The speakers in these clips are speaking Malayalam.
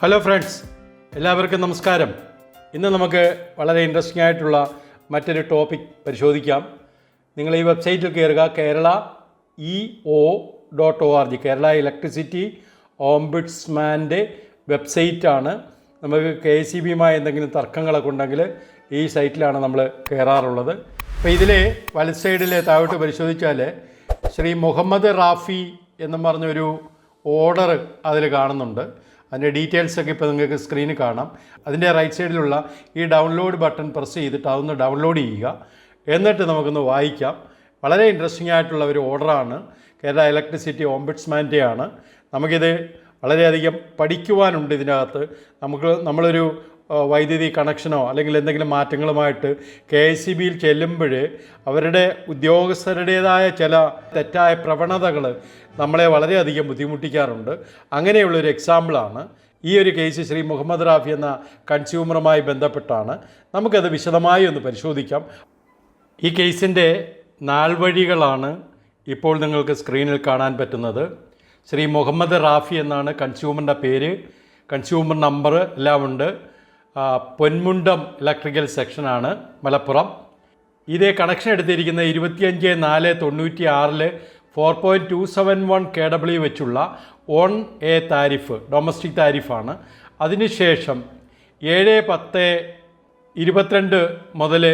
ഹലോ ഫ്രണ്ട്സ് എല്ലാവർക്കും നമസ്കാരം. ഇന്ന് നമുക്ക് വളരെ ഇൻട്രസ്റ്റിംഗ് ആയിട്ടുള്ള മറ്റൊരു ടോപ്പിക് പരിശോധിക്കാം. നിങ്ങൾ ഈ വെബ്സൈറ്റിൽ കയറുക Kerala E O dot O R G Kerala electricity ഓംബിഡ്സ്മാന്റെ വെബ്സൈറ്റാണ് നമുക്ക് കെ സി ബിയുമായി എന്തെങ്കിലും തർക്കങ്ങളൊക്കെ ഉണ്ടെങ്കിൽ ഈ സൈറ്റിലാണ് നമ്മൾ കയറാറുള്ളത് അപ്പോൾ ഇതിലെ വലത് സൈഡിലെ താഴോട്ട് പരിശോധിച്ചാൽ ശ്രീ മുഹമ്മദ് റാഫി എന്നും പറഞ്ഞൊരു ഓർഡർ അതിൽ കാണുന്നുണ്ട്. അതിന്റെ ഡീറ്റെയിൽസ് ഒക്കെ ഇപ്പോൾ നിങ്ങൾക്ക് സ്ക്രീനിൽ കാണാം. അതിന്റെ റൈറ്റ് സൈഡിലുള്ള ഈ ഡൗൺലോഡ് ബട്ടൺ പ്രസ് ചെയ്തിട്ട് അതൊന്ന് ഡൗൺലോഡ് ചെയ്യുക. എന്നിട്ട് നമുക്കൊന്ന് വായിക്കാം. വളരെ ഇൻട്രസ്റ്റിംഗ് ആയിട്ടുള്ള ഒരു ഓർഡറാണ് കേരള ഇലക്ട്രിസിറ്റി ഓംബിഡ്സ്മാന്റെ ആണ്. നമുക്കിത് വളരെയധികം പഠിക്കുവാനുണ്ട് ഇതിനകത്ത്. നമുക്ക് നമ്മളൊരു വൈദ്യുതി കണക്ഷനോ അല്ലെങ്കിൽ എന്തെങ്കിലും മാറ്റങ്ങളുമായിട്ട് കെ എസ് സി ബിയിൽ ചെല്ലുമ്പോൾ അവരുടെ ഉദ്യോഗസ്ഥരുടേതായ ചില തെറ്റായ പ്രവണതകൾ നമ്മളെ വളരെയധികം ബുദ്ധിമുട്ടിക്കാറുണ്ട്. അങ്ങനെയുള്ളൊരു എക്സാമ്പിളാണ്. ഈ ഒരു കേസ് ശ്രീ മുഹമ്മദ് റാഫി എന്ന കൺസ്യൂമറുമായി ബന്ധപ്പെട്ടാണ്. നമുക്കത് വിശദമായി ഒന്ന് പരിശോധിക്കാം. ഈ കേസിന്റെ നാൾവഴികളാണ് ഇപ്പോൾ നിങ്ങൾക്ക് സ്ക്രീനിൽ കാണാൻ പറ്റുന്നത്. ശ്രീ മുഹമ്മദ് റാഫി എന്നാണ് കൺസ്യൂമറിന്റെ പേര്. കൺസ്യൂമർ നമ്പർ എല്ലാം ഉണ്ട് പൊന്മുണ്ടം ഇലക്ട്രിക്കൽ സെക്ഷനാണ് മലപ്പുറം. ഇതേ കണക്ഷൻ എടുത്തിരിക്കുന്ന ഇരുപത്തിയഞ്ച് നാല് തൊണ്ണൂറ്റി ആറിൽ four point two seven one K W വെച്ചുള്ള ഓൺ എ താരിഫ് ഡൊമസ്റ്റിക് താരിഫാണ്. അതിനുശേഷം ഏഴ് പത്ത് ഇരുപത്തിരണ്ട് മുതൽ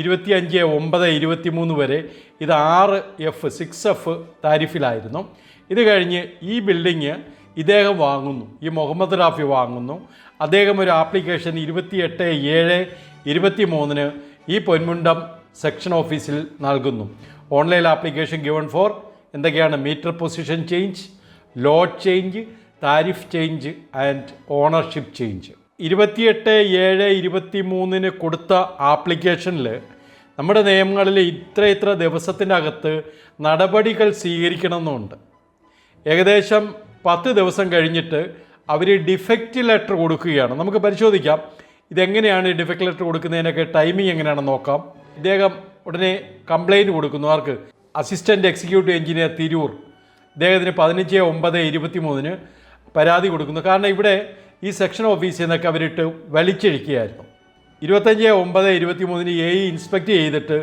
ഇരുപത്തിയഞ്ച് ഒമ്പത് ഇരുപത്തി മൂന്ന് വരെ ഇത് ആറ് എഫ് സിക്സ് എഫ് താരിഫിലായിരുന്നു. ഇത് കഴിഞ്ഞ് ഈ ബിൽഡിങ് ഇദ്ദേഹം വാങ്ങുന്നു. ഈ മുഹമ്മദ് റാഫി വാങ്ങുന്നു. അദ്ദേഹം ഒരു ആപ്ലിക്കേഷൻ ഇരുപത്തിയെട്ട് ഏഴ് ഇരുപത്തി മൂന്നിന് ഈ പൊന്മുണ്ടം സെക്ഷൻ ഓഫീസിൽ നൽകുന്നു. Online application given for. എന്തൊക്കെയാണ്? Meter position change load change tariff change and ownership change. ഇരുപത്തിയെട്ട് ഏഴ് ഇരുപത്തി മൂന്നിന് കൊടുത്ത ആപ്ലിക്കേഷനിൽ നമ്മുടെ നിയമങ്ങളിൽ ഇത്ര ഇത്ര ദിവസത്തിനകത്ത് നടപടികൾ സ്വീകരിക്കണമെന്നുണ്ട്. ഏകദേശം പത്ത് ദിവസം കഴിഞ്ഞിട്ട് അവർ ഡിഫക്റ്റ് ലെറ്റർ കൊടുക്കുകയാണ്. നമുക്ക് പരിശോധിക്കാം. ഇതെങ്ങനെയാണ് ഡിഫക്റ്റ് ലെറ്റർ കൊടുക്കുന്നതിനൊക്കെ ടൈമിംഗ് എങ്ങനെയാണെന്ന് നോക്കാം. ഇദ്ദേഹം ഉടനെ കംപ്ലൈന്റ് കൊടുക്കുന്നു. ആർക്ക്? Assistant executive engineer Tirur. ഇദ്ദേഹത്തിന് പതിനഞ്ച് ഒമ്പത് ഇരുപത്തി മൂന്നിന് പരാതി കൊടുക്കുന്നു. കാരണം ഇവിടെ ഈ സെക്ഷൻ ഓഫീസിൽ നിന്നൊക്കെ അവരിട്ട് വലിച്ചഴിക്കുകയായിരുന്നു. ഇരുപത്തഞ്ച് ഒമ്പത് ഇരുപത്തി മൂന്നിന് എ ഇ ഇൻസ്പെക്റ്റ് ചെയ്തിട്ട്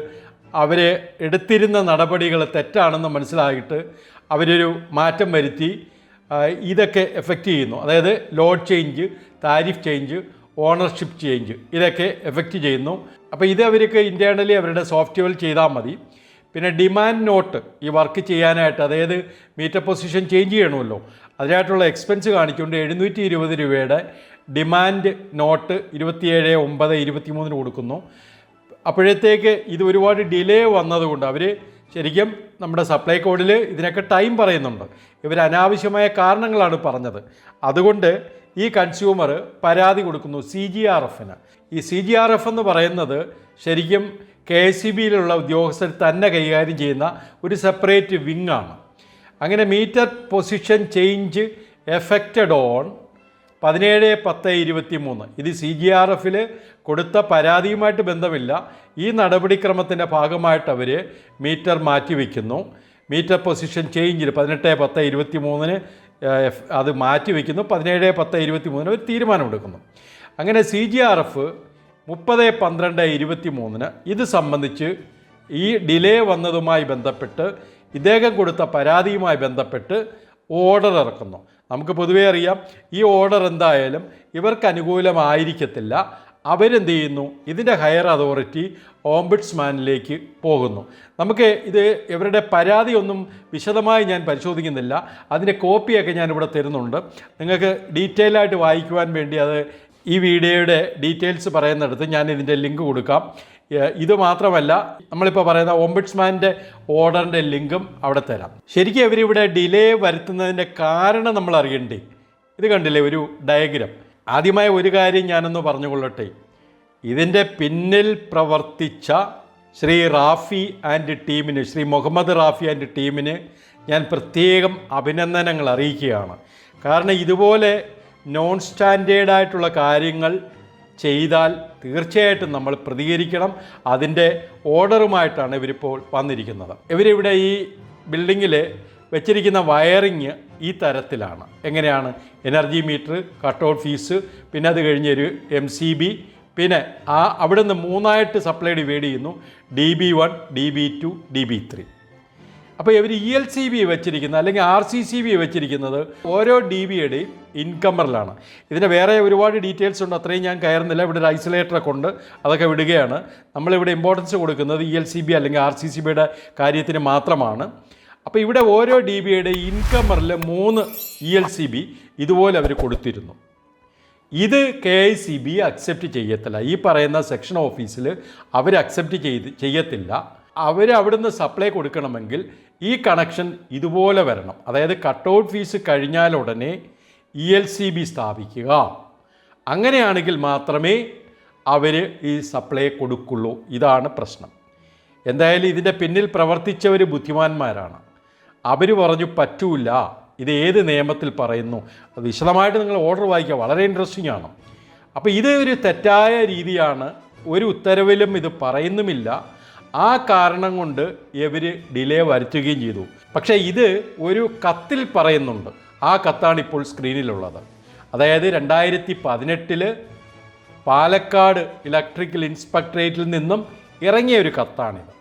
അവരെ എടുത്തിരുന്ന നടപടികൾ തെറ്റാണെന്ന് മനസ്സിലായിട്ട് അവരൊരു മാറ്റം വരുത്തി ഇതൊക്കെ എഫക്റ്റ് ചെയ്യുന്നു. അതായത് load change tariff change ownership change ഇതൊക്കെ എഫക്റ്റ് ചെയ്യുന്നു. അപ്പോൾ ഇത് അവർക്ക് ഇന്റേർണലി അവരുടെ സോഫ്റ്റ്വെയർ ചെയ്താൽ മതി. പിന്നെ ഡിമാൻഡ് നോട്ട് ഈ വർക്ക് ചെയ്യാനായിട്ട് അതായത് മീറ്റർ പൊസിഷൻ ചേഞ്ച് ചെയ്യണമല്ലോ. അതിനായിട്ടുള്ള എക്സ്പെൻസ് കാണിച്ചുകൊണ്ട് എഴുന്നൂറ്റി ഇരുപത് രൂപയുടെ ഡിമാൻഡ് നോട്ട് ഇരുപത്തിയേഴ് ഒമ്പത് ഇരുപത്തി മൂന്നിന് കൊടുക്കുന്നു. അപ്പോഴത്തേക്ക് ഇത് ഒരുപാട് ഡിലേ വന്നതുകൊണ്ട് അവർ ശരിക്കും നമ്മുടെ സപ്ലൈ കോഡിൽ ഇതിനൊക്കെ ടൈം പറയുന്നുണ്ട്. ഇവർ അനാവശ്യമായ കാരണങ്ങളാണ് പറഞ്ഞത്. അതുകൊണ്ട് ഈ കൺസ്യൂമർ പരാതി കൊടുക്കുന്നു സി ജി ആർ എഫിന് ഈ സി ജി ആർ എഫ് എന്ന് പറയുന്നത് ശരിക്കും കെ എസ് സി ബിയിലുള്ള ഉദ്യോഗസ്ഥർ തന്നെ കൈകാര്യം ചെയ്യുന്ന ഒരു സെപ്പറേറ്റ് വിങ്ങാണ് അങ്ങനെ meter position change effected on പതിനേഴ് പത്ത് ഇരുപത്തി മൂന്ന് ഇത് സി ജി ആർ എഫിൽ കൊടുത്ത പരാതിയുമായിട്ട് ബന്ധമില്ല. ഈ നടപടിക്രമത്തിന്റെ ഭാഗമായിട്ട് അവർ മീറ്റർ മാറ്റിവെക്കുന്നു. മീറ്റർ പൊസിഷൻ ചേഞ്ചിൽ പതിനെട്ട് പത്ത് ഇരുപത്തി മൂന്നിന് അത് മാറ്റിവെക്കുന്നു. പതിനേഴ് പത്ത് ഇരുപത്തി മൂന്നിന് ഒരു തീരുമാനമെടുക്കുന്നു. അങ്ങനെ സി ജി ആർ എഫ് മുപ്പത് പന്ത്രണ്ട് ഇരുപത്തി മൂന്നിന് ഇത് സംബന്ധിച്ച് ഈ ഡിലേ വന്നതുമായി ബന്ധപ്പെട്ട് ഇദ്ദേഹം കൊടുത്ത പരാതിയുമായി ബന്ധപ്പെട്ട് ഓർഡർ ഇറക്കുന്നു. നമുക്ക് പൊതുവേ അറിയാം ഈ ഓർഡർ എന്തായാലും ഇവർക്ക് അനുകൂലമായിരിക്കത്തില്ല. അവരെന്ത് ചെയ്യുന്നു? ഇതിന്റെ ഹയർ അതോറിറ്റി ഓംബിഡ്സ്മാനിലേക്ക് പോകുന്നു. നമുക്ക് ഇത് ഇവരുടെ പരാതി ഒന്നും വിശദമായി ഞാൻ പരിശോധിക്കുന്നില്ല. അതിന്റെ കോപ്പിയൊക്കെ ഞാനിവിടെ തരുന്നുണ്ട്. നിങ്ങൾക്ക് ഡീറ്റെയിൽ ആയിട്ട് വായിക്കുവാൻ വേണ്ടി അത് ഈ വീഡിയോയുടെ ഡീറ്റെയിൽസ് പറയുന്നിടത്ത് ഞാൻ ഇതിന്റെ ലിങ്ക് കൊടുക്കാം. ഇത് മാത്രമല്ല നമ്മളിപ്പോൾ പറയുന്ന ഓംബിഡ്സ്മാന്റെ ഓർഡറിന്റെ ലിങ്കും അവിടെ തരാം. ശരിക്കും ഇവരിവിടെ ഡിലേ വരുത്തുന്നതിന്റെ കാരണം നമ്മൾ അറിയണ്ടേ? ഇത് കണ്ടില്ലേ ഒരു ഡയഗ്രാം ആദ്യമായ ഒരു കാര്യം ഞാനൊന്ന് പറഞ്ഞുകൊള്ളട്ടെ. ഇതിന്റെ പിന്നിൽ പ്രവർത്തിച്ച ശ്രീ റാഫി ആൻഡ് ടീമിന് ശ്രീ മുഹമ്മദ് റാഫി ആൻഡ് ടീമിന് ഞാൻ പ്രത്യേകം അഭിനന്ദനങ്ങൾ അറിയിക്കുകയാണ്. കാരണം ഇതുപോലെ നോൺ സ്റ്റാൻഡേർഡായിട്ടുള്ള കാര്യങ്ങൾ ചെയ്താൽ തീർച്ചയായിട്ടും നമ്മൾ പ്രതികരിക്കണം. അതിന്റെ ഓർഡറുമായിട്ടാണ് ഇവരിപ്പോൾ വന്നിരിക്കുന്നത്. ഇവരിവിടെ ഈ ബിൽഡിങ്ങിൽ വെച്ചിരിക്കുന്ന വയറിങ് ഈ തരത്തിലാണ്. എങ്ങനെയാണ്? Energy meter cut out fees പിന്നെ അത് കഴിഞ്ഞൊരു എം സി ബി പിന്നെ ആ അവിടുന്ന് മൂന്നായിട്ട് സപ്ലൈ ഡിവൈഡ് ചെയ്യുന്നു. D B one D B two D B three. അപ്പോൾ ഇവർ ഇ എൽ സി ബി വെച്ചിരിക്കുന്ന അല്ലെങ്കിൽ ആർ സി സി ബി വെച്ചിരിക്കുന്നത് ഓരോ ഡി ബിയുടെയും ഇൻകമ്മറിലാണ് ഇതിന് വേറെ ഒരുപാട് ഡീറ്റെയിൽസ് ഉണ്ട്. അത്രയും ഞാൻ കയറുന്നില്ല. ഇവിടെ ഒരു ഐസൊലേറ്ററൊക്കെ ഉണ്ട്. അതൊക്കെ വിടുകയാണ്. നമ്മളിവിടെ ഇമ്പോർട്ടൻസ് കൊടുക്കുന്നത് ഇ എൽ സി ബി അല്ലെങ്കിൽ ആർ സി സി ബിയുടെ കാര്യത്തിന് മാത്രമാണ്. അപ്പോൾ ഇവിടെ ഓരോ ഡി ബിയുടെ ഇൻകമ്മറിൽ മൂന്ന് ഇ എൽ സി ബി ഇതുപോലെ അവർ കൊടുത്തിരുന്നു. ഇത് K I C B accept ചെയ്യത്തില്ല. ഈ പറയുന്ന സെക്ഷൻ ഓഫീസിൽ അവർ അക്സെപ്റ്റ് ചെയ്ത് ചെയ്യത്തില്ല. അവർ അവിടുന്ന് സപ്ലൈ കൊടുക്കണമെങ്കിൽ ഈ കണക്ഷൻ ഇതുപോലെ വരണം. അതായത് കട്ട് ഔട്ട് ഫീസ് കഴിഞ്ഞാൽ ഉടനെ ഇ എൽ സി ബി സ്ഥാപിക്കുക. അങ്ങനെയാണെങ്കിൽ മാത്രമേ അവർ ഈ സപ്ലൈ കൊടുക്കുള്ളൂ. ഇതാണ് പ്രശ്നം. എന്തായാലും ഇതിന്റെ പിന്നിൽ പ്രവർത്തിച്ചവർ ബുദ്ധിമാന്മാരാണ്. അവർ പറഞ്ഞു പറ്റൂല. ഇത് ഏത് നിയമത്തിൽ പറയുന്നു? അത് വിശദമായിട്ട് നിങ്ങൾ ഓർഡർ വായിക്കുക. വളരെ ഇൻട്രസ്റ്റിംഗ് ആണ്. അപ്പോൾ ഇത് ഒരു തെറ്റായ രീതിയാണ്. ഒരു ഉത്തരവിലും ഇത് പറയുന്നുമില്ല. ആ കാരണം കൊണ്ട് ഇവർ ഡിലേ വരുത്തുകയും ചെയ്തു. പക്ഷേ ഇത് ഒരു കത്തിൽ പറയുന്നുണ്ട്. ആ കത്താണ് ഇപ്പോൾ സ്ക്രീനിലുള്ളത് അതായത് രണ്ടായിരത്തി പതിനെട്ടിൽ പാലക്കാട് ഇലക്ട്രിക്കൽ ഇൻസ്പെക്ടറേറ്റിൽ നിന്നും ഇറങ്ങിയ ഒരു കത്താണിത്.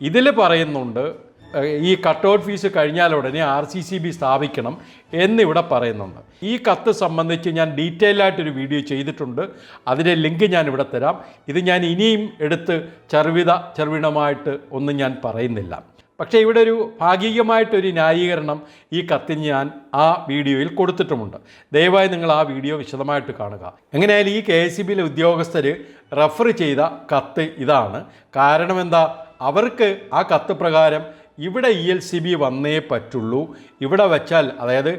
ഇതിൽ പറയുന്നുണ്ട് ഈ കട്ട് ഔട്ട് ഫീസ് കഴിഞ്ഞാൽ ഉടനെ ആർ സി സി ബി സ്ഥാപിക്കണം എന്നിവിടെ പറയുന്നുണ്ട്. ഈ കത്ത് സംബന്ധിച്ച് ഞാൻ ഡീറ്റെയിൽ ആയിട്ടൊരു വീഡിയോ ചെയ്തിട്ടുണ്ട്. അതിന്റെ ലിങ്ക് ഞാൻ ഇവിടെ തരാം. ഇത് ഞാൻ ഇനിയും എടുത്ത് ചെറുവിത ചെറുവിണമായിട്ട് ഒന്നും ഞാൻ പറയുന്നില്ല. പക്ഷേ ഇവിടെ ഒരു ഭാഗികമായിട്ടൊരു ന്യായീകരണം ഈ കത്തിന് ഞാൻ ആ വീഡിയോയിൽ കൊടുത്തിട്ടുമുണ്ട്. ദയവായി നിങ്ങൾ ആ വീഡിയോ വിശദമായിട്ട് കാണുക. എങ്ങനെയായാലും ഈ കെ എസ് സി ബിയിലെ ഉദ്യോഗസ്ഥർ റെഫർ ചെയ്ത കത്ത് ഇതാണ്. കാരണം എന്താ? അവർക്ക് ആ കത്ത് പ്രകാരം ഇവിടെ ഇ എൽ സി ബി വന്നേ പറ്റുള്ളൂ. ഇവിടെ വെച്ചാൽ അതായത്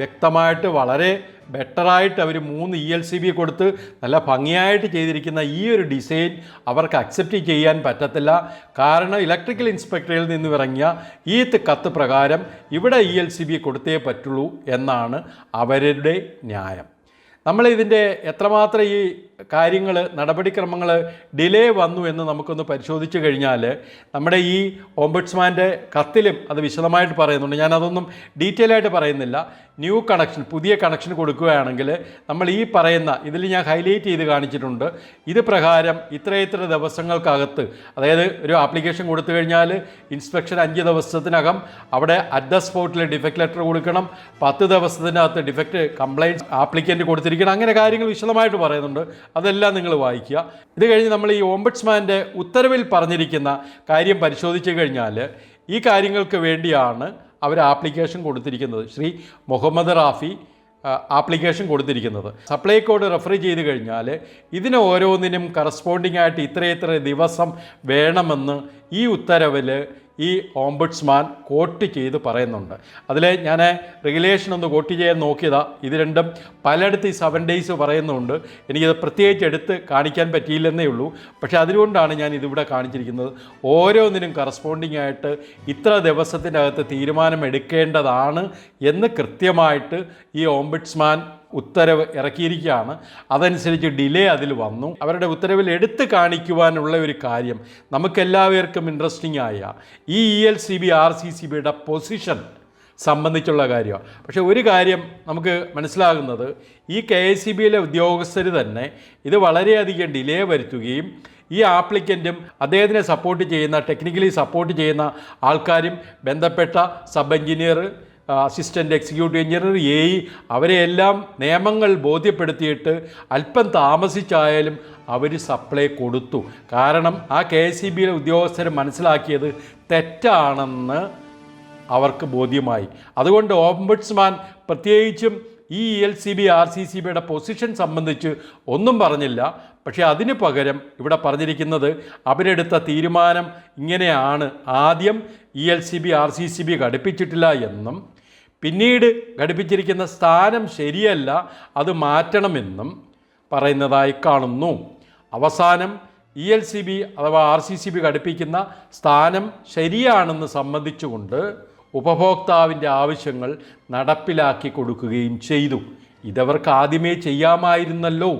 വ്യക്തമായിട്ട് വളരെ ബെറ്ററായിട്ട് അവർ മൂന്ന് ഇ എൽ സി ബി കൊടുത്ത് നല്ല ഭംഗിയായിട്ട് ചെയ്തിരിക്കുന്ന ഈ ഒരു ഡിസൈൻ അവർക്ക് അക്സെപ്റ്റ് ചെയ്യാൻ പറ്റത്തില്ല. കാരണം ഇലക്ട്രിക്കൽ ഇൻസ്പെക്ടറിൽ നിന്ന് ഇറങ്ങിയ ഈ കത്ത് പ്രകാരം ഇവിടെ ഇ എൽ സി ബി കൊടുത്തേ പറ്റുള്ളൂ എന്നാണ് അവരുടെ ന്യായം. നമ്മളിതിന്റെ എത്രമാത്രം ഈ കാര്യങ്ങൾ നടപടിക്രമങ്ങൾ ഡിലേ വന്നു എന്ന് നമുക്കൊന്ന് പരിശോധിച്ചു കഴിഞ്ഞാൽ നമ്മുടെ ഈ ഓംബുഡ്സ്മാന്റെ കത്തിലും അത് വിശദമായിട്ട് പറയുന്നുണ്ട്. ഞാനതൊന്നും ഡീറ്റെയിൽ ആയിട്ട് പറയുന്നില്ല. ന്യൂ കണക്ഷൻ പുതിയ കണക്ഷൻ കൊടുക്കുകയാണെങ്കിൽ നമ്മൾ ഈ പറയുന്ന ഇതിൽ ഞാൻ ഹൈലൈറ്റ് ചെയ്ത് കാണിച്ചിട്ടുണ്ട്. ഇത് പ്രകാരം ഇത്ര ഇത്ര ദിവസങ്ങൾക്കകത്ത് അതായത് ഒരു ആപ്ലിക്കേഷൻ കൊടുത്തു കഴിഞ്ഞാൽ ഇൻസ്പെക്ഷൻ അഞ്ച് ദിവസത്തിനകം അവിടെ അറ്റ് ദ സ്പോട്ടിൽ ഡിഫക്റ്റ് ലെറ്റർ കൊടുക്കണം. പത്ത് ദിവസത്തിനകത്ത് ഡിഫക്റ്റ് കംപ്ലയിന്റ് ആപ്ലിക്കന്റ് കൊടുത്തിരിക്കണം. അങ്ങനെ കാര്യങ്ങൾ വിശദമായിട്ട് പറയുന്നുണ്ട്. അതെല്ലാം നിങ്ങൾ വായിക്കുക. ഇത് കഴിഞ്ഞ് നമ്മൾ ഈ ഓംബഡ്സ്മാന്റെ ഉത്തരവിൽ പറഞ്ഞിരിക്കുന്ന കാര്യം പരിശോധിച്ചു കഴിഞ്ഞാൽ ഈ കാര്യങ്ങൾക്ക് വേണ്ടിയാണ് അവർ ആപ്ലിക്കേഷൻ കൊടുത്തിരിക്കുന്നത്. ശ്രീ മുഹമ്മദ് റാഫി ആപ്ലിക്കേഷൻ കൊടുത്തിരിക്കുന്നത്. സപ്ലൈ കോഡ് റെഫർ ചെയ്ത് കഴിഞ്ഞാൽ ഇതിന് ഓരോന്നിനും കറസ്പോണ്ടിങ് ആയിട്ട് ഇത്രയിത്ര ദിവസം വേണമെന്ന് ഈ ഉത്തരവിൽ ഈ ഓംബുഡ്സ്മാൻ കോട്ട് ചെയ്ത് പറയുന്നുണ്ട്. അതിൽ ഞാൻ റെഗുലേഷൻ ഒന്ന് കോട്ട് ചെയ്യാൻ നോക്കിയതാ. ഇത് രണ്ടും പലയിടത്ത് ഈ സെവൻ ഡേയ്സ് പറയുന്നുണ്ട്. എനിക്കത് പ്രത്യേകിച്ച് എടുത്ത് കാണിക്കാൻ പറ്റിയില്ലെന്നേ ഉള്ളൂ. പക്ഷേ അതുകൊണ്ടാണ് ഞാൻ ഇതിവിടെ കാണിച്ചിരിക്കുന്നത്. ഓരോന്നിനും കറസ്പോണ്ടിങ് ആയിട്ട് ഇത്ര ദിവസത്തിനകത്ത് തീരുമാനം എടുക്കേണ്ടതാണ് എന്ന് കൃത്യമായിട്ട് ഈ ഓംബുഡ്സ്മാൻ ഉത്തരവ് ഇറക്കിയിരിക്കുകയാണ്. അതനുസരിച്ച് ഡിലേ അതിൽ വന്നു. അവരുടെ ഉത്തരവിൽ എടുത്തു കാണിക്കുവാനുള്ള ഒരു കാര്യം നമുക്കെല്ലാവർക്കും ഇൻട്രസ്റ്റിംഗ് ആയ ഈ E L C B R C C ബിയുടെ പൊസിഷൻ സംബന്ധിച്ചുള്ള കാര്യമാണ്. പക്ഷേ ഒരു കാര്യം നമുക്ക് മനസ്സിലാകുന്നത് ഈ കെ എസ് സി ബിയിലെ ഉദ്യോഗസ്ഥർ തന്നെ ഇത് വളരെയധികം ഡിലേ വരുത്തുകയും ഈ ആപ്ലിക്കന്റും അദ്ദേഹത്തിനെ സപ്പോർട്ട് ചെയ്യുന്ന ടെക്നിക്കലി സപ്പോർട്ട് ചെയ്യുന്ന ആൾക്കാരും ബന്ധപ്പെട്ട sub engineer assistant executive engineer A E അവരെയെല്ലാം നിയമങ്ങൾ ബോധ്യപ്പെടുത്തിയിട്ട് അല്പം താമസിച്ചായാലും അവർ സപ്ലൈ കൊടുത്തു. കാരണം ആ കെ എസ് സി ബിയിലെ ഉദ്യോഗസ്ഥർ മനസ്സിലാക്കിയത് തെറ്റാണെന്ന് അവർക്ക് ബോധ്യമായി. അതുകൊണ്ട് ഓംബുഡ്സ്മാൻ പ്രത്യേകിച്ചും ഈ L C B R C C ബിയുടെ പൊസിഷൻ സംബന്ധിച്ച് ഒന്നും പറഞ്ഞില്ല. പക്ഷേ അതിന് പകരം ഇവിടെ പറഞ്ഞിരിക്കുന്നത് അവരെടുത്ത തീരുമാനം ഇങ്ങനെയാണ്. ആദ്യം E L C B R C C B ഘടിപ്പിച്ചിട്ടില്ല എന്നും പിന്നീട് ഘടിപ്പിച്ചിരിക്കുന്ന സ്ഥാനം ശരിയല്ല അത് മാറ്റണമെന്നും പറയുന്നതായി കാണുന്നു. അവസാനം ഇ എൽ സി ബി അഥവാ ആർ സി സി ബി ഘടിപ്പിക്കുന്ന സ്ഥാനം ശരിയാണെന്ന് സംബന്ധിച്ചുകൊണ്ട് ഉപഭോക്താവിന്റെ ആവശ്യങ്ങൾ നടപ്പിലാക്കി കൊടുക്കുകയും ചെയ്തു. ഇതവർക്ക് ആദ്യമേ ചെയ്യാമായിരുന്നല്ലോ.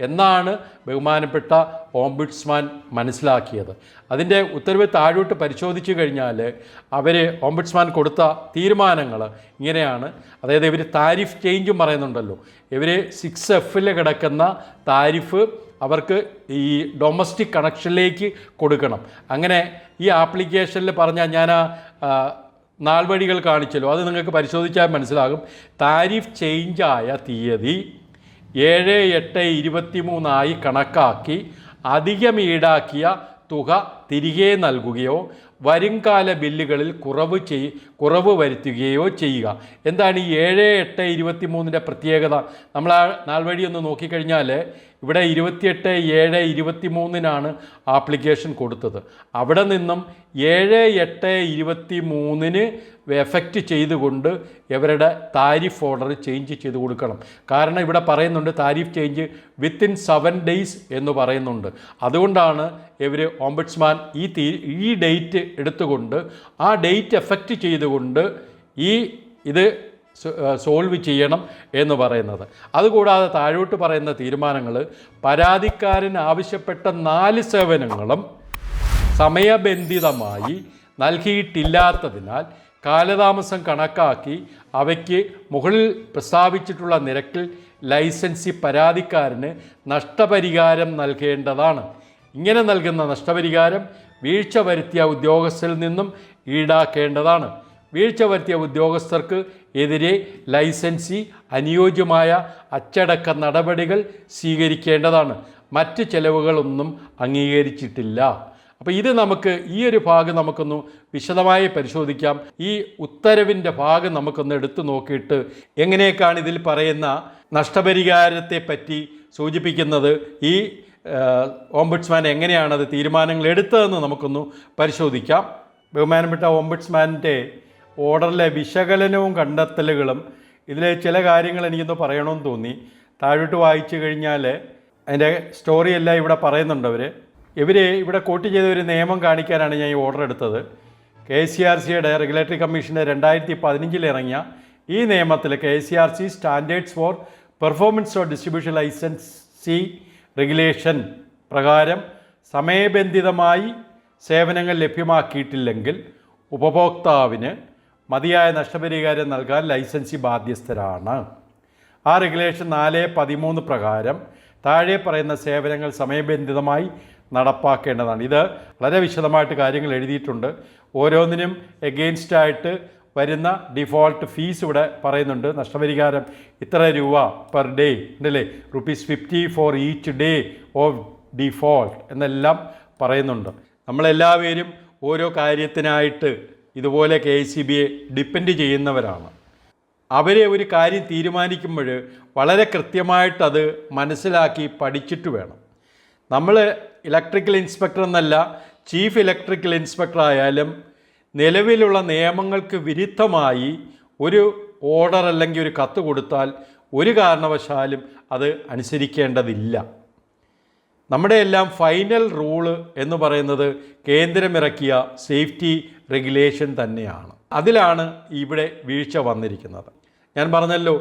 എന്നാണ് ബഹുമാനപ്പെട്ട ഓംബുഡ്സ്മാൻ മനസ്സിലാക്കിയത്. അതിന്റെ ഉത്തരവ് താഴോട്ട് പരിശോധിച്ചു കഴിഞ്ഞാൽ അവർ ഓംബുഡ്സ്മാൻ കൊടുത്ത തീരുമാനങ്ങൾ ഇങ്ങനെയാണ്. അതായത് ഇവർ താരിഫ് ചേഞ്ചും പറയുന്നുണ്ടല്ലോ. ഇവർ സിക്സ് എഫിൽ കിടക്കുന്ന താരിഫ് അവർക്ക് ഈ ഡൊമസ്റ്റിക് കണക്ഷനിലേക്ക് കൊടുക്കണം. അങ്ങനെ ഈ ആപ്ലിക്കേഷനിൽ പറഞ്ഞാൽ ഞാൻ ആ, നാൾവഴികൾ കാണിച്ചല്ലോ. അത് നിങ്ങൾക്ക് പരിശോധിച്ചാൽ മനസ്സിലാകും. താരിഫ് ചേഞ്ചായ തീയതി ഏഴ് എട്ട് ഇരുപത്തി മൂന്നായി കണക്കാക്കി അധികം ഈടാക്കിയ തുക തിരികെ നൽകുകയോ വരുംകാല ബില്ലുകളിൽ കുറവ് ചെയ് കുറവ് വരുത്തുകയോ ചെയ്യുക. എന്താണ് ഈ ഏഴ് എട്ട് ഇരുപത്തി മൂന്നിന്റെ പ്രത്യേകത? നമ്മൾ ആ നാൾവഴി ഒന്ന് നോക്കിക്കഴിഞ്ഞാൽ ഇവിടെ ഇരുപത്തിയെട്ട് ഏഴ് ഇരുപത്തി മൂന്നിനാണ് ആപ്ലിക്കേഷൻ കൊടുത്തത്. അവിടെ നിന്നും ഏഴ് എട്ട് ഇരുപത്തി മൂന്നിന് എഫക്റ്റ് ചെയ്തുകൊണ്ട് ഇവരുടെ താരിഫ് ഓർഡർ ചേഞ്ച് ചെയ്ത് കൊടുക്കണം. കാരണം ഇവിടെ പറയുന്നുണ്ട് tariff change within seven days എന്ന് പറയുന്നുണ്ട്. അതുകൊണ്ടാണ് ഇവർ ഓംബഡ്സ്മാൻ ഈ തീ ഈ ഡേറ്റ് എടുത്തുകൊണ്ട് ആ ഡേറ്റ് എഫക്റ്റ് ചെയ്തുകൊണ്ട് ഈ ഇത് സോൾവ് ചെയ്യണം എന്ന് പറയുന്നത്. അതുകൂടാതെ താഴോട്ട് പറയുന്ന തീരുമാനങ്ങൾ പരാതിക്കാരൻ ആവശ്യപ്പെട്ട നാല് സേവനങ്ങളും സമയബന്ധിതമായി നൽകിയിട്ടില്ലാത്തതിനാൽ കാലതാമസം കണക്കാക്കി അവയ്ക്ക് മുകളിൽ പ്രസ്താവിച്ചിട്ടുള്ള നിരക്കിൽ ലൈസൻസി പരാതിക്കാരന് നഷ്ടപരിഹാരം നൽകേണ്ടതാണ്. ഇങ്ങനെ നൽകുന്ന നഷ്ടപരിഹാരം വീഴ്ച വരുത്തിയ ഉദ്യോഗസ്ഥരിൽ നിന്നും ഈടാക്കേണ്ടതാണ്. വീഴ്ച വരുത്തിയ ഉദ്യോഗസ്ഥർക്ക് എതിരെ ലൈസൻസി അനുയോജ്യമായ അച്ചടക്ക നടപടികൾ സ്വീകരിക്കേണ്ടതാണ്. മറ്റ് ചെലവുകളൊന്നും അംഗീകരിച്ചിട്ടില്ല. അപ്പോൾ ഇത് നമുക്ക് ഈ ഒരു ഭാഗം നമുക്കൊന്ന് വിശദമായി പരിശോധിക്കാം. ഈ ഉത്തരവിന്റെ ഭാഗം നമുക്കൊന്ന് എടുത്തു നോക്കിയിട്ട് എങ്ങനെയൊക്കെയാണ് ഇതിൽ പറയുന്ന നഷ്ടപരിഹാരത്തെ പറ്റി സൂചിപ്പിക്കുന്നത്. ഈ ഓംബുഡ്സ്മാൻ എങ്ങനെയാണ് അത് തീരുമാനങ്ങൾ എടുത്തതെന്ന് നമുക്കൊന്ന് പരിശോധിക്കാം. ബഹുമാനപ്പെട്ട ഓംബുഡ്സ്മാന്റെ ഓർഡറിലെ വിശകലനവും കണ്ടെത്തലുകളും ഇതിലെ ചില കാര്യങ്ങൾ എനിക്കൊന്ന് പറയണമെന്ന് തോന്നി. താഴോട്ട് വായിച്ചു കഴിഞ്ഞാൽ അതിന്റെ സ്റ്റോറിയെല്ലാം ഇവിടെ പറയുന്നുണ്ട് അവർ ഇവർ ഇവിടെ കോട്ട് ചെയ്ത ഒരു നിയമം കാണിക്കാനാണ് ഞാൻ ഈ ഓർഡർ എടുത്തത്. കെ സി ആർ സിയുടെ റെഗുലേറ്ററി കമ്മീഷന്റെ രണ്ടായിരത്തി പതിനഞ്ചിൽ ഇറങ്ങിയ ഈ നിയമത്തിൽ K C R C standards for performance of distribution licensee regulation പ്രകാരം സമയബന്ധിതമായി സേവനങ്ങൾ ലഭ്യമാക്കിയിട്ടില്ലെങ്കിൽ ഉപഭോക്താവിന് മതിയായ നഷ്ടപരിഹാരം നൽകാൻ ലൈസൻസി ബാധ്യസ്ഥരാണ്. ആ റെഗുലേഷൻ നാല് പതിമൂന്ന് പ്രകാരം താഴെ പറയുന്ന സേവനങ്ങൾ സമയബന്ധിതമായി നടപ്പാക്കേണ്ടതാണ്. ഇത് വളരെ വിശദമായിട്ട് കാര്യങ്ങൾ എഴുതിയിട്ടുണ്ട്. ഓരോന്നിനും എഗെയിൻസ്റ്റായിട്ട് വരുന്ന ഡിഫോൾട്ട് ഫീസ് ഇവിടെ പറയുന്നുണ്ട്. നഷ്ടപരിഹാരം ഇത്ര രൂപ പെർ ഡേ ഉണ്ടല്ലേ? Rupees fifty for each day of default എന്നെല്ലാം പറയുന്നുണ്ട്. നമ്മളെല്ലാവരും ഓരോ കാര്യത്തിനായിട്ട് ഇതുപോലെ കെ സി ബിയെ ഡിപ്പെൻഡ് ചെയ്യുന്നവരാണ്. അവരെ ഒരു കാര്യം തീരുമാനിക്കുമ്പോൾ വളരെ കൃത്യമായിട്ടത് മനസ്സിലാക്കി പഠിച്ചിട്ട് വേണം. നമ്മൾ ഇലക്ട്രിക്കൽ ഇൻസ്പെക്ടർ എന്നല്ല ചീഫ് ഇലക്ട്രിക്കൽ ഇൻസ്പെക്ടർ ആയാലും നിലവിലുള്ള നിയമങ്ങൾക്ക് വിരുദ്ധമായി ഒരു ഓർഡർ അല്ലെങ്കിൽ ഒരു കത്ത് കൊടുത്താൽ ഒരു കാരണവശാലും അത് അനുസരിക്കേണ്ടതില്ല. നമ്മുടെ എല്ലാം ഫൈനൽ റൂൾ എന്ന് പറയുന്നത് കേന്ദ്രമിറക്കിയ സേഫ്റ്റി റെഗുലേഷൻ തന്നെയാണ്. അതിലാണ് ഇവിടെ വീഴ്ച വന്നിരിക്കുന്നത്. ഞാൻ പറഞ്ഞല്ലോ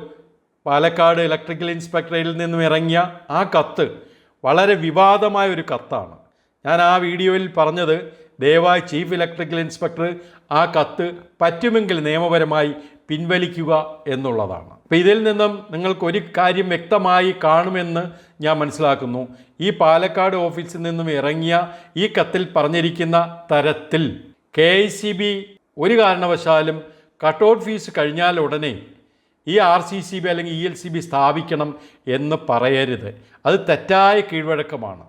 പാലക്കാട് ഇലക്ട്രിക്കൽ ഇൻസ്പെക്ടറിൽ നിന്നും ഇറങ്ങിയ ആ കത്ത് വളരെ വിവാദമായ ഒരു കത്താണ്. ഞാൻ ആ വീഡിയോയിൽ പറഞ്ഞത് ദയവായി ചീഫ് ഇലക്ട്രിക്കൽ ഇൻസ്പെക്ടർ ആ കത്ത് പറ്റുമെങ്കിൽ നിയമപരമായി പിൻവലിക്കുക എന്നുള്ളതാണ്. അപ്പോൾ ഇതിൽ നിന്നും നിങ്ങൾക്ക് ഒരു കാര്യം വ്യക്തമായി കാണുമെന്ന് ഞാൻ മനസ്സിലാക്കുന്നു. ഈ പാലക്കാട് ഓഫീസിൽ നിന്നും ഇറങ്ങിയ ഈ കത്തിൽ പറഞ്ഞിരിക്കുന്ന തരത്തിൽ കെ ഒരു കാരണവശാലും കട്ട് ഔട്ട് ഫീസ് കഴിഞ്ഞാൽ ഉടനെ ഈ ആർ സി സി ബി അല്ലെങ്കിൽ ഇ എൽ സി ബി സ്ഥാപിക്കണം എന്ന് പറയരുത്. അത് തെറ്റായ കീഴ്വഴക്കമാണ്.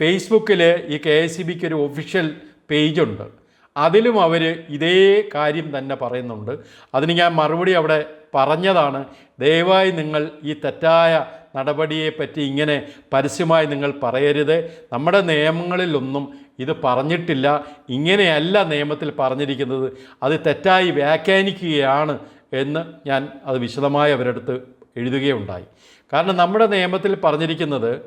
ഫേസ്ബുക്കിൽ ഈ കെ എസ് സി ബിക്ക് ഒരു ഒഫീഷ്യൽ പേജുണ്ട്. അതിലും അവർ ഇതേ കാര്യം തന്നെ പറയുന്നുണ്ട്. അതിന് ഞാൻ മറുപടി അവിടെ പറഞ്ഞതാണ്. ദയവായി നിങ്ങൾ ഈ തെറ്റായ നടപടിയെപ്പറ്റി ഇങ്ങനെ പരസ്യമായി നിങ്ങൾ പറയരുത്. നമ്മുടെ നിയമങ്ങളിലൊന്നും ഇത് പറഞ്ഞിട്ടില്ല. ഇങ്ങനെയല്ല നിയമത്തിൽ പറഞ്ഞിരിക്കുന്നത്. അത് തെറ്റായി വ്യാഖ്യാനിക്കുകയാണ് എന്ന് ഞാൻ അത് വിശദമായി അവരടുത്ത് എഴുതുകയുണ്ടായി. കാരണം നമ്മുടെ നിയമത്തിൽ പറഞ്ഞിരിക്കുന്നത്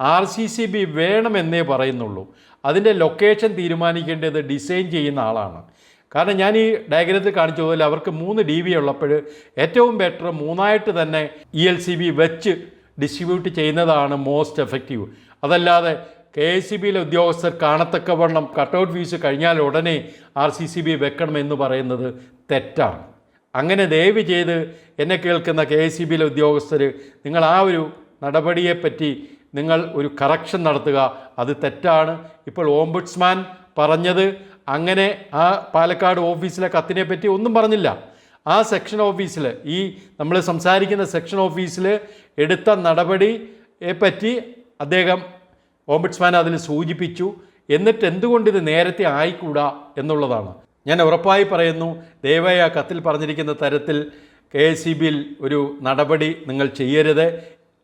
ആർ സി സി ബി വേണമെന്നേ പറയുന്നുള്ളൂ. അതിന്റെ ലൊക്കേഷൻ തീരുമാനിക്കേണ്ടത് ഡിസൈൻ ചെയ്യുന്ന ആളാണ്. കാരണം ഞാൻ ഈ ഡയഗ്രത്തിൽ കാണിച്ച പോലെ അവർക്ക് മൂന്ന് ഡി വി ഉള്ളപ്പോൾ ഏറ്റവും ബെറ്റർ മൂന്നായിട്ട് തന്നെ ഇ എൽ സി ബി വെച്ച് ഡിസ്ട്രിബ്യൂട്ട് ചെയ്യുന്നതാണ് മോസ്റ്റ് എഫക്റ്റീവ്. അതല്ലാതെ കെ എസ് സി ബിയിലെ ഉദ്യോഗസ്ഥർ കാണത്തക്കവണ്ണം കട്ടൗട്ട് ഫീസ് കഴിഞ്ഞാൽ ഉടനെ ആർ സി സി ബി വെക്കണമെന്ന് പറയുന്നത് തെറ്റാണ്. അങ്ങനെ ദയവ് ചെയ്ത് എന്നെ കേൾക്കുന്ന കെ എസ് സി ബിയിലെ ഉദ്യോഗസ്ഥർ നിങ്ങൾ ആ ഒരു നടപടിയെപ്പറ്റി നിങ്ങൾ ഒരു കറക്ഷൻ നടത്തുക. അത് തെറ്റാണ്. ഇപ്പോൾ ഓംബുഡ്സ്മാൻ പറഞ്ഞത്. അങ്ങനെ ആ പാലക്കാട് ഓഫീസിലെ കത്തിനെ പറ്റി ഒന്നും പറഞ്ഞില്ല. ആ സെക്ഷൻ ഓഫീസിൽ ഈ നമ്മൾ സംസാരിക്കുന്ന സെക്ഷൻ ഓഫീസിൽ എടുത്ത നടപടിയെ പറ്റി അദ്ദേഹം ഓംബുഡ്സ്മാൻ അതിൽ സൂചിപ്പിച്ചു. എന്നിട്ട് എന്തുകൊണ്ട് ഇത് നേരത്തെ ആയിക്കൂടാ എന്നുള്ളതാണ്. ഞാൻ ഉറപ്പായി പറയുന്നു ദയവായി ആ കത്തിൽ പറഞ്ഞിരിക്കുന്ന തരത്തിൽ കെ എസ് സി ബിയിൽ ഒരു നടപടി നിങ്ങൾ ചെയ്യരുത്.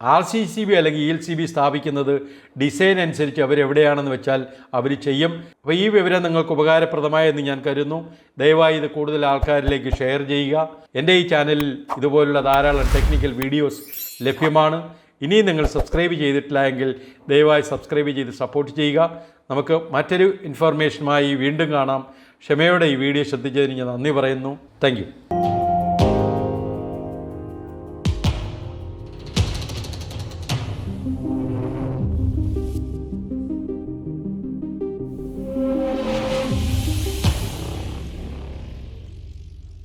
ആർ സി സി ബി അല്ലെങ്കിൽ ഇ എൽ സി ബി സ്ഥാപിക്കുന്നത് ഡിസൈൻ അനുസരിച്ച് അവരെവിടെയാണെന്ന് വെച്ചാൽ അവർ ചെയ്യും. അപ്പോൾ ഈ വിവരം നിങ്ങൾക്ക് ഉപകാരപ്രദമായെന്ന് ഞാൻ കരുതുന്നു. ദയവായി ഇത് കൂടുതൽ ആൾക്കാരിലേക്ക് ഷെയർ ചെയ്യുക. എന്റെ ഈ ചാനലിൽ ഇതുപോലുള്ള ധാരാളം ടെക്നിക്കൽ വീഡിയോസ് ലഭ്യമാണ്. ഇനിയും നിങ്ങൾ സബ്സ്ക്രൈബ് ചെയ്തിട്ടില്ല എങ്കിൽ ദയവായി സബ്സ്ക്രൈബ് ചെയ്ത് സപ്പോർട്ട് ചെയ്യുക. നമുക്ക് മറ്റൊരു ഇൻഫർമേഷനുമായി വീണ്ടും കാണാം. ക്ഷമയോടെ ഈ വീഡിയോ ശ്രദ്ധിച്ചതിന് ഞാൻ നന്ദി പറയുന്നു. താങ്ക്